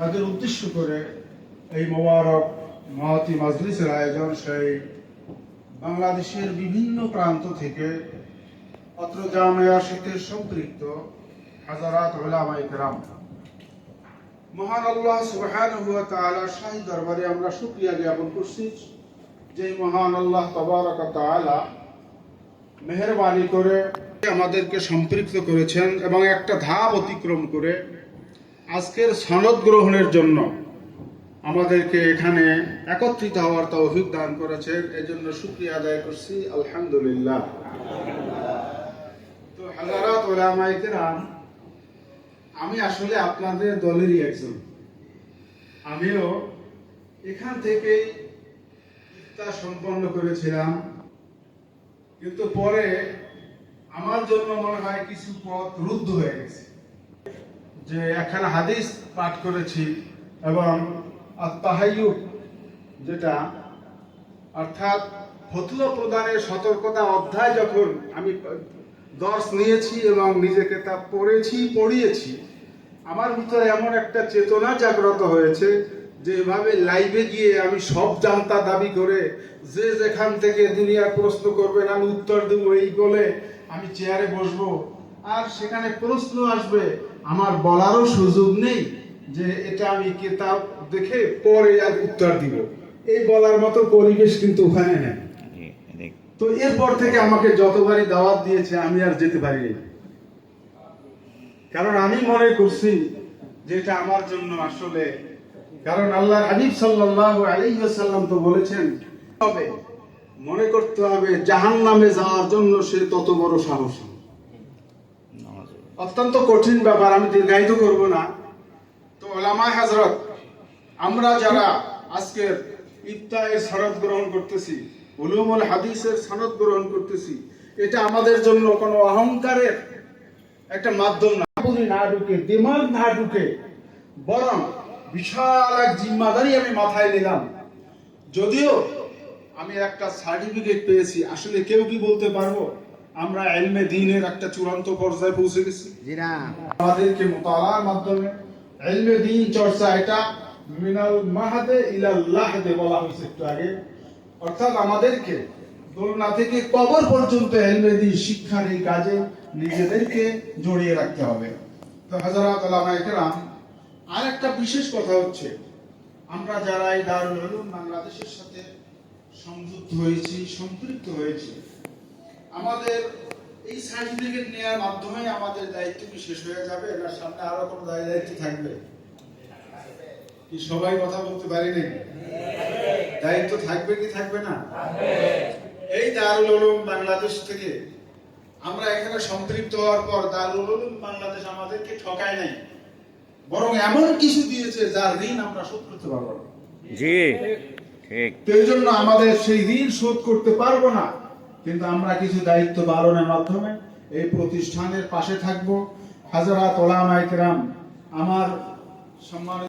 তাদের উদ্দেশ্য করে এই মোবারক মহাতি মাজলিসের আয়োজন সেই বাংলাদেশের বিভিন্ন প্রান্ত থেকে অত্র জামিয়ার সাথে সম্পৃক্ত হাজারাত ওলামাই কেরাম। মহান আল্লাহ সুবহানাহু ওয়া তাআলার শাহী দরবারে আমরা শুকরিয়া জ্ঞাপন করছি যে মহান আল্লাহ তাবারাক তাআলা মেহেরবানি করে আমাদেরকে সম্পৃক্ত করেছেন এবং একটা ধাপ অতিক্রম করে আজকের সনদ গ্রহণের জন্য আমাদেরকে এখানে একত্রিত হওয়ার তৌফিক দান করেছেন। এজন্য শুকরিয়া আদায় করছি। আলহামদুলিল্লাহ। তো হাজারাত ওলামায়ে কেরাম, আমি আসলে আপনাদের দলেরই একজন। আমিও এখান থেকেই ইফতার সম্পন্ন করেছিলাম। কিন্তু পরে আমার জন্য মনে হয় কিছু পথ রুদ্ধ হয়ে গেছে। যে একখানা হাদিস পাঠ করেছি এবং আত্মাহায়ু যেটা অর্থাৎ ফতুয়া প্রদানের সতর্কতা অধ্যায় যখন আমি দর্শ নিয়েছি এবং নিজেকে তা পড়েছি, পড়িয়েছি, আমার ভিতরে এমন একটা চেতনা জাগ্রত হয়েছে যে এভাবে লাইভে গিয়ে আমি সব জানতা দাবি করে যে যেখান থেকে দুনিয়ার প্রশ্ন করবেন আমি উত্তর দেবো এই বলে আমি চেয়ারে বসবো। আর সেখানে প্রশ্ন আসবে আমার বলারও সুযোগ নেই যে এটা আমি কিতাব দেখে পরে আর উত্তর দিব। এই বলার মতো পরিবেশ কিন্তু ওখানে নেই। তো এরপর থেকে আমাকে যতবারই দাওয়াত দিয়েছে আমি আর যেতে পারিনি কারণ আমি মনে করছি যে এটা আমার জন্য আসলে কারণ আল্লাহ হাবিব সাল্লাল্লাহু আলাইহি ওয়াসাল্লাম তো বলেছেন হবে মনে করতে হবে জাহান্নামে যাওয়ার জন্য সে তত বড় সাহসী। অত্যন্ত কঠিন ব্যাপার, আমি দীর্ঘায়িত করব না। তো ওলামায় হাজরত আমরা যারা আজকের ইফতাহের সনদ গ্রহণ করতেছি, উলুমুল হাদিসের সনদ গ্রহণ করতেছি, এটা আমাদের জন্য কোনো অহংকারের একটা মাধ্যম না। না ঢুকে দিমাগ না ঢুকে, বরং বিশাল এক জিম্মাদারি আমি মাথায় নিলাম। যদিও আমি একটা সার্টিফিকেট পেয়েছি, আসলে কেউ কি বলতে পারব? আমরা এলমে দিনের একটা চূড়ান্ত পর্যায়ে পৌঁছে গেছি। না। আমাদেরকে মোতালার মাধ্যমে এলমে দিন চর্চা এটা মিনাল মাহাদে ইলাল লাহদে বলা হয়েছে একটু আগে। অর্থাৎ আমাদেরকে দোলনা থেকে কবর পর্যন্ত এলমে দিন শিক্ষার এই কাজে নিজেদেরকে জড়িয়ে রাখতে হবে। তো হাজারাত আলামায়ে কেরাম আর একটা বিশেষ কথা হচ্ছে আমরা যারা এই দারুল বাংলাদেশের সাথে সংযুক্ত হয়েছি সম্পৃক্ত হয়েছি আমাদের এই সার্টিফিকেট নেওয়ার মাধ্যমে আমাদের দায়িত্ব কি শেষ হয়ে যাবে না সামনে আরও কোনো দায় দায়িত্ব থাকবে? কি সবাই কথা বলতে পারি নাকি দায়িত্ব থাকবে কি থাকবে না? এই দারুল উলুম বাংলাদেশ থেকে আমরা এখানে সম্পৃক্ত হওয়ার পর দারুল উলুম বাংলাদেশ আমাদেরকে ঠকায় নাই। বরং এমন কিছু দিয়েছে যার ঋণ আমরা শোধ করতে পারব না। জি ঠিক। তো এই জন্য আমাদের সেই ঋণ শোধ করতে পারব না। কিন্তু আমরা কিছু দায়িত্ব পালনের মাধ্যমে এই প্রতিষ্ঠানের পাশে থাকব। হাজারা ওলামায়ে কেরাম, আমার সম্মানিত